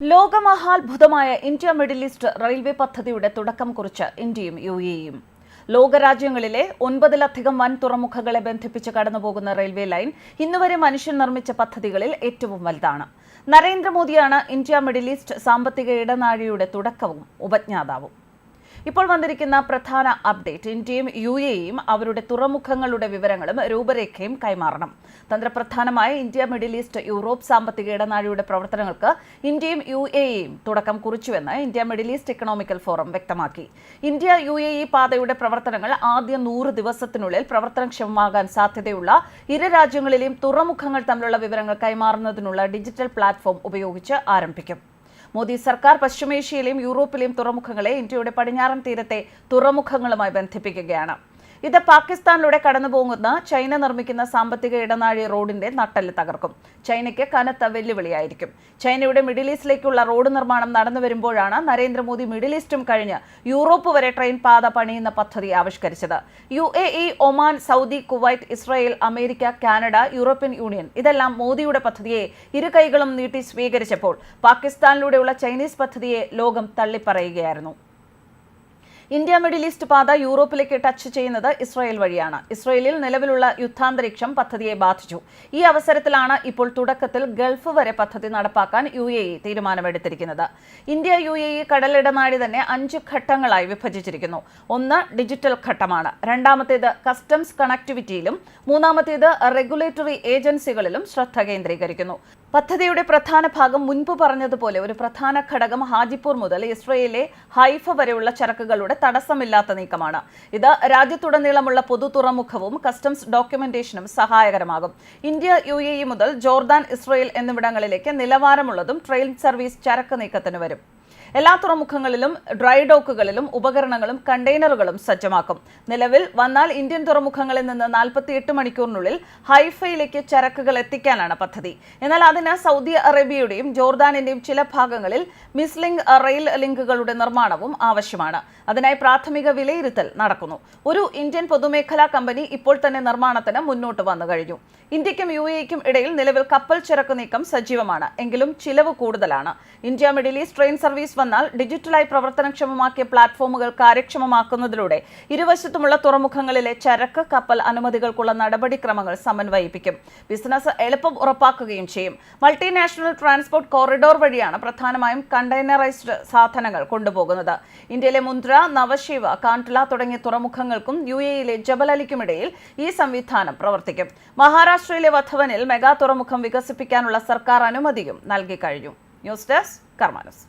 ലോകമഹാത്ഭുതമായ India middle east railway പദ്ധതിയുടെ തുടക്കം കുറിച്ച് ഇന്ത്യയും യു എയും ലോകരാജ്യങ്ങളിലെ ഒൻപതിലധികം വൻ തുറമുഖങ്ങളെ ബന്ധിപ്പിച്ച് കടന്നുപോകുന്ന റെയിൽവേ ലൈൻ ഇന്നുവരെ മനുഷ്യൻ നിർമ്മിച്ച പദ്ധതികളിൽ ഏറ്റവും വലുതാണ്. നരേന്ദ്രമോദിയാണ് ഇന്ത്യ മിഡിൽ ഈസ്റ്റ് സാമ്പത്തിക ഇടനാഴിയുടെ തുടക്കവും ഉപജ്ഞാതാവും. ഇപ്പോൾ വന്നിരിക്കുന്ന പ്രധാന അപ്ഡേറ്റ് ഇന്ത്യയും യു എയും അവരുടെ തുറമുഖങ്ങളുടെ വിവരങ്ങളും രൂപരേഖയും കൈമാറണം. തന്ത്രപ്രധാനമായ ഇന്ത്യ മിഡിൽ ഈസ്റ്റ് യൂറോപ്പ് സാമ്പത്തിക ഇടനാഴിയുടെ പ്രവർത്തനങ്ങൾക്ക് ഇന്ത്യയും യു എയും തുടക്കം കുറിച്ചുവെന്ന് India Middle East economical forum വ്യക്തമാക്കി. ഇന്ത്യ യു എ ഇ പാതയുടെ പ്രവർത്തനങ്ങൾ ആദ്യ നൂറ് ദിവസത്തിനുള്ളിൽ പ്രവർത്തനക്ഷമമാകാൻ സാധ്യതയുള്ള ഇരു രാജ്യങ്ങളിലെയും തുറമുഖങ്ങൾ തമ്മിലുള്ള വിവരങ്ങൾ കൈമാറുന്നതിനുള്ള ഡിജിറ്റൽ പ്ലാറ്റ്ഫോം ഉപയോഗിച്ച് ആരംഭിക്കും. മോദി സർക്കാർ പശ്ചിമേഷ്യയിലെയും യൂറോപ്പിലെയും തുറമുഖങ്ങളെ ഇന്ത്യയുടെ പടിഞ്ഞാറൻ തീരത്തെ തുറമുഖങ്ങളുമായി ബന്ധിപ്പിക്കുകയാണ്. ഇത് പാകിസ്ഥാനിലൂടെ കടന്നു പോകുന്ന ചൈന നിർമ്മിക്കുന്ന സാമ്പത്തിക ഇടനാഴി റോഡിന്റെ നട്ടൽ തകർക്കും. ചൈനയ്ക്ക് കനത്ത വെല്ലുവിളിയായിരിക്കും. ചൈനയുടെ മിഡിൽ ഈസ്റ്റിലേക്കുള്ള റോഡ് നിർമ്മാണം നടന്നു വരുമ്പോഴാണ് നരേന്ദ്രമോദി മിഡിൽ ഈസ്റ്റും കഴിഞ്ഞ് യൂറോപ്പ് വരെ ട്രെയിൻ പാത പണിയുന്ന പദ്ധതി ആവിഷ്കരിച്ചത്. U A E Oman Saudi Kuwait Israel America Canada European Union ഇതെല്ലാം മോദിയുടെ പദ്ധതിയെ ഇരു കൈകളും നീട്ടി സ്വീകരിച്ചപ്പോൾ പാകിസ്ഥാനിലൂടെയുള്ള ചൈനീസ് പദ്ധതിയെ ലോകം തള്ളിപ്പറയുകയായിരുന്നു. ഇന്ത്യ മിഡിൽ ഈസ്റ്റ് പാത യൂറോപ്പിലേക്ക് ടച്ച് ചെയ്യുന്നത് ഇസ്രായേൽ വഴിയാണ്. ഇസ്രായേലിൽ നിലവിലുള്ള യുദ്ധാന്തരീക്ഷം പദ്ധതിയെ ബാധിച്ചു. ഈ അവസരത്തിലാണ് ഇപ്പോൾ തുടക്കത്തിൽ ഗൾഫ് വരെ പദ്ധതി നടപ്പാക്കാൻ യു എ ഇ തീരുമാനമെടുത്തിരിക്കുന്നത്. ഇന്ത്യ യു എ ഇ കടലിടനാഴി തന്നെ അഞ്ച് ഘട്ടങ്ങളായി വിഭജിച്ചിരിക്കുന്നു. ഒന്ന് ഡിജിറ്റൽ ഘട്ടമാണ്. രണ്ടാമത്തേത് കസ്റ്റംസ് കണക്ടിവിറ്റിയിലും മൂന്നാമത്തേത് റെഗുലേറ്ററി ഏജൻസികളിലും ശ്രദ്ധ കേന്ദ്രീകരിക്കുന്നു. പദ്ധതിയുടെ പ്രധാന ഭാഗം മുൻപ് പറഞ്ഞതുപോലെ ഒരു പ്രധാന ഘടകം ഹാജിപ്പൂർ മുതൽ ഇസ്രയേലിലെ ഹൈഫ വരെയുള്ള ചരക്കുകളുടെ തടസ്സമില്ലാത്ത നീക്കമാണ്. ഇത് രാജ്യത്തുടനീളമുള്ള പൊതു തുറമുഖവും കസ്റ്റംസ് ഡോക്യുമെന്റേഷനും സഹായകരമാകും. ഇന്ത്യ യു എ ഇ മുതൽ ജോർദാൻ ഇസ്രയേൽ എന്നിവിടങ്ങളിലേക്ക് നിലവാരമുള്ളതും ട്രെയിൻ സർവീസ് ചരക്ക് നീക്കത്തിന് വരും. എല്ലാ തുറമുഖങ്ങളിലും ഡ്രൈ ഡോക്കുകളിലും ഉപകരണങ്ങളും കണ്ടെയ്നറുകളും സജ്ജമാക്കും. നിലവിൽ വന്നാൽ ഇന്ത്യൻ തുറമുഖങ്ങളിൽ നിന്ന് നാൽപ്പത്തിയെട്ട് മണിക്കൂറിനുള്ളിൽ ഹൈഫയിലേക്ക് ചരക്കുകൾ എത്തിക്കാനാണ് പദ്ധതി. എന്നാൽ അതിന് സൗദി അറേബ്യയുടെയും ജോർദാനിന്റെയും ചില ഭാഗങ്ങളിൽ മിസ്ലിംഗ് റെയിൽ ലിങ്കുകളുടെ നിർമ്മാണവും ആവശ്യമാണ്. അതിനായി പ്രാഥമിക വിലയിരുത്തൽ നടക്കുന്നു. ഒരു ഇന്ത്യൻ പൊതുമേഖലാ കമ്പനി ഇപ്പോൾ തന്നെ നിർമ്മാണത്തിന് മുന്നോട്ട് വന്നു കഴിഞ്ഞു. ഇന്ത്യക്കും യു എക്കും ഇടയിൽ നിലവിൽ കപ്പൽ ചരക്ക് നീക്കം സജീവമാണ്. എങ്കിലും ചിലവ് കൂടുതലാണ്. India Middle East train service വന്നാൽ ഡിജിറ്റലായി പ്രവർത്തനക്ഷമമാക്കിയ പ്ലാറ്റ്ഫോമുകൾ കാര്യക്ഷമമാക്കുന്നതിലൂടെ ഇരുവശത്തുമുള്ള തുറമുഖങ്ങളിലെ ചരക്ക് കപ്പൽ അനുമതികൾക്കുള്ള നടപടിക്രമങ്ങൾ സമന്വയിപ്പിക്കും. ബിസിനസ് എളുപ്പം ഉറപ്പാക്കുകയും ചെയ്യും. മൾട്ടിനാഷണൽ ട്രാൻസ്പോർട്ട് കോറിഡോർ വഴിയാണ് പ്രധാനമായും കണ്ടെയ്നറൈസ്ഡ് സാധനങ്ങൾ കൊണ്ടുപോകുന്നത്. ഇന്ത്യയിലെ മുന്ദ്ര നവശിവ കാൺട്ല തുടങ്ങിയ തുറമുഖങ്ങൾക്കും യു എയിലെ ജബലലിക്കുമിടയിൽ ഈ സംവിധാനം പ്രവർത്തിക്കും. മഹാരാഷ്ട്രയിലെ വധവനിൽ മെഗാ തുറമുഖം വികസിപ്പിക്കാനുള്ള സർക്കാർ അനുമതിയും നൽകി കഴിഞ്ഞു. News desk കർമാനസ്.